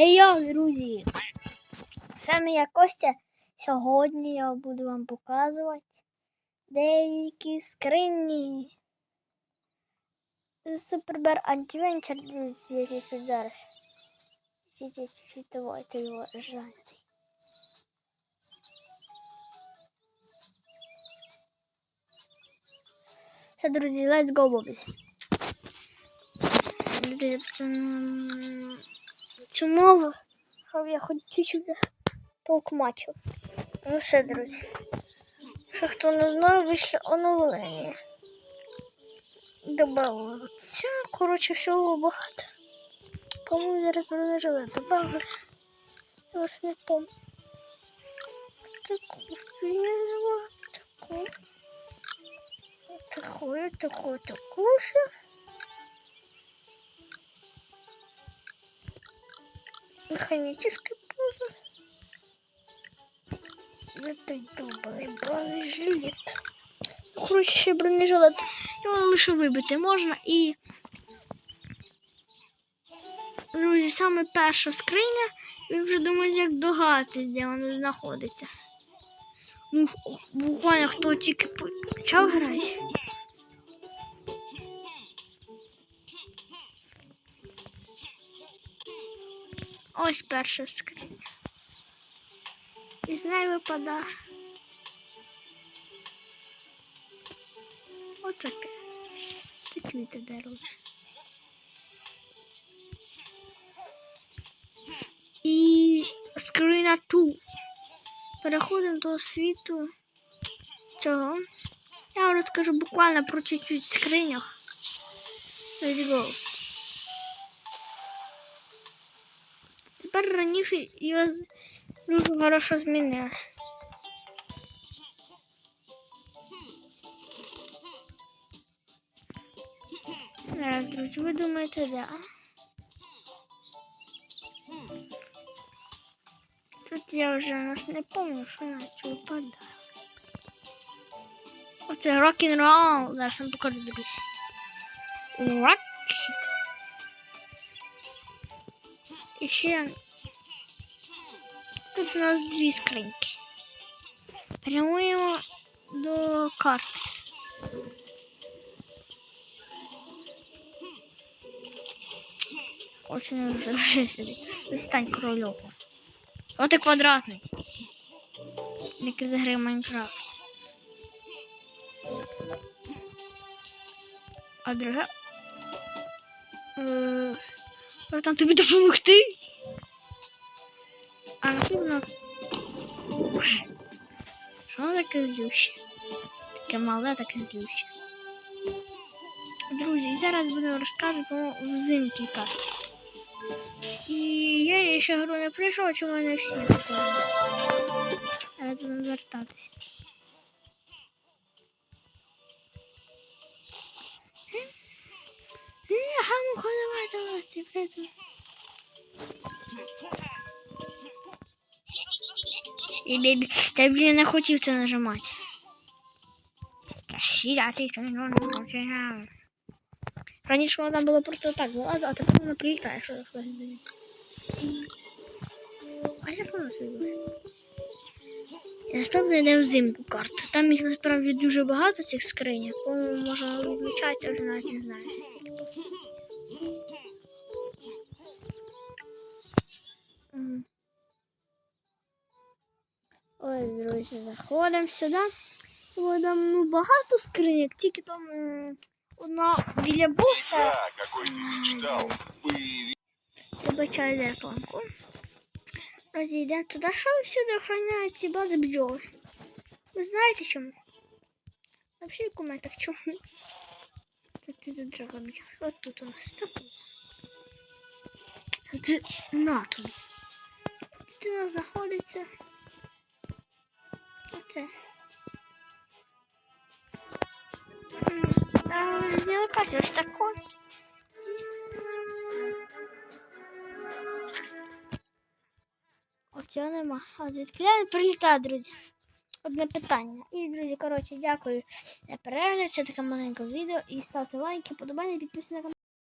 Гей, друзі! Це я Костя. Сьогодні я буду вам показувати деякі скрині з Супербер Антивенчер, друзі, які тут зараз. Чуть-чуть, його жанити. Все, друзі, let's go, бобіс. Друзі, цю мову, щоб я хоч чуть-чуть толк мачив. Ну все, друзі. Що хто не знає, вийшло оновлення. Добавиться. Коротше, всього багато. По-моєму, зараз бронежилет добавили. Я ж не помню. Таку фірму, таку. Такую, такую, такую же. Механическая поза. Это долбаний бронежилет. Коротше, ще бронежилет. Його лише вибити можна і. Друзі, саме перша скриня. Ви вже думаєте, як догадатись, де вона знаходиться. Ну, буквально хто тільки почав грати. Ось перша скриня. І з неї випадає. Отаке. Це квіти дерева. І скрина ту. Переходимо до світу цього. Я вам розкажу буквально про чуть-чуть скринях. Let's go. Тепер раніше його дуже хорошо змінили. Зараз, друзі, ви думаєте, да? Тут я вже нас не пам'ятаю, що наче випадає. Оце рок-н-рол. Зараз вам покажу, друзі. Рок. І ще тут у нас дві скриньки. Прямуємо до карти. Очень вже сюди. Стань корольом. От і квадратний. Як із гри Майнкрафт. А друге. Братан, тобі допомогти? А. Уш. Що воно таке злюще? Таке мале, таке злюще. Друзі, зараз буду розказувати взимки карті. І я ще гру не прийшов, чому не всі такі. Але будемо звертатися. Ні, гамко, давай, давай, ти прийду. І бібі, та блін, не хотів це нажимати. Сідати, це не можна. Просто так вилазила, а тепер вона прилітає, що хтось буде. А як вона йде взимку карту. Там їх насправді дуже багато цих скриньок, по-моєму, можна виключатися, вже навіть не знаю. Ось, друзі, заходимо сюди. Ой, там ну, багато скриньок, тільки там одна біля. Боевик. Вибачаю рекламку. Розійдемо туди, що всюди охороняють ці бази бджоли. Ви знаєте чому? Напишіть в коментах, чому. Це ти за дрова бджоли. От тут у нас так. Це на тут. У нас знаходиться. Оце. Локація ось така. О, цього нема. А звідки я прилітаю, друзі? Одне питання. І, друзі, коротше, дякую за перегляд. Це таке маленьке відео. І ставте лайки, подобання, підписуйтесь на канал.